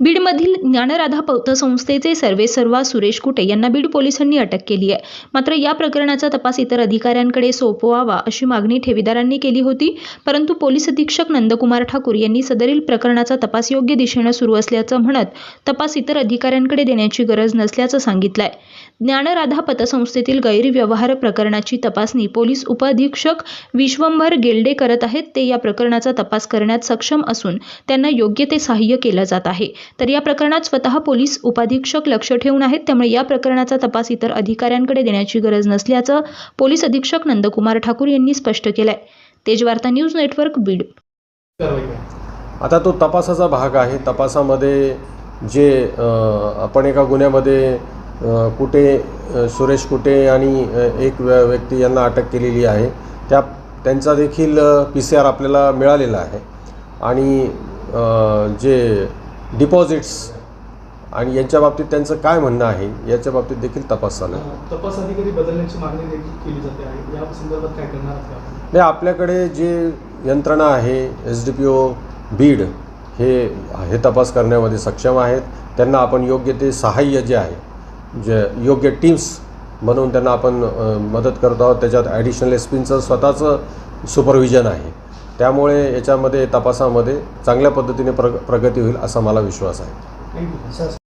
बीडमधील ज्ञानराधा पतसंस्थेचे सर्वेसर्वा सुरेश कुटे यांना बीड पोलिसांनी अटक केली आहे. मात्र या प्रकरणाचा तपास इतर अधिकाऱ्यांकडे सोपवावा अशी मागणी ठेवीदारांनी केली होती. परंतु पोलीस अधीक्षक नंदकुमार ठाकूर यांनी सदरील प्रकरणाचा तपास योग्य दिशेनं सुरू असल्याचं म्हणत तपास इतर अधिकाऱ्यांकडे देण्याची गरज नसल्याचं सांगितलंय. ज्ञानराधा पतसंस्थेतील गैरव्यवहार प्रकरणाची तपासणी पोलीस उपअधीक्षक विश्वंभर गेल्डे करत आहेत. ते या प्रकरणाचा तपास करण्यात सक्षम असून त्यांना योग्य ते सहाय्य केलं जात आहे. तर या प्रकरणात स्वतः पोलीस उपाधीक्षक लक्ष ठेवून आहेत. त्यामुळे या प्रकरणाचा तपास इतर अधिकाऱ्यांकडे देण्याची गरज नसल्याचं पोलीस अधीक्षक नंदकुमार ठाकूर यांनी स्पष्ट केलंय. Tejvarta news network Beed. आता तो तपासाचा भाग आहे. तपासामध्ये जे आपण एका गुन्ह्यामध्ये कुठे कुटे सुरेश कुटे आणि एक व्य व्यक्ती यांना अटक केलेली आहे. त्या त्यांचा देखील पी सी आर आपल्याला मिळालेला आहे. आणि जे डिपॉझिट्स आणि यांच्या बाबतीत त्यांचं काय म्हणणं आहे याच्या बाबतीत देखील तपास चालू तपास अधिकारी बदलण्याची मागणी देखील केली जाते आहे. या संदर्भात काय करणार? नाही आपल्याकडे जे यंत्रणा आहे S D P O Beed हे हे तपास करण्यामध्ये सक्षम आहेत. त्यांना आपण योग्य ते सहाय्य जे आहे जे योग्य टीम्स म्हणून त्यांना आपण मदत करतो आहोत. त्याच्यात ॲडिशनल एस पींचं स्वतःचं सुपरविजन आहे. त्यामुळे याच्यामध्ये तपासामध्ये चांगल्या पद्धतीने प्रग प्रगती होईल असा मला विश्वास आहे. थँक्यू.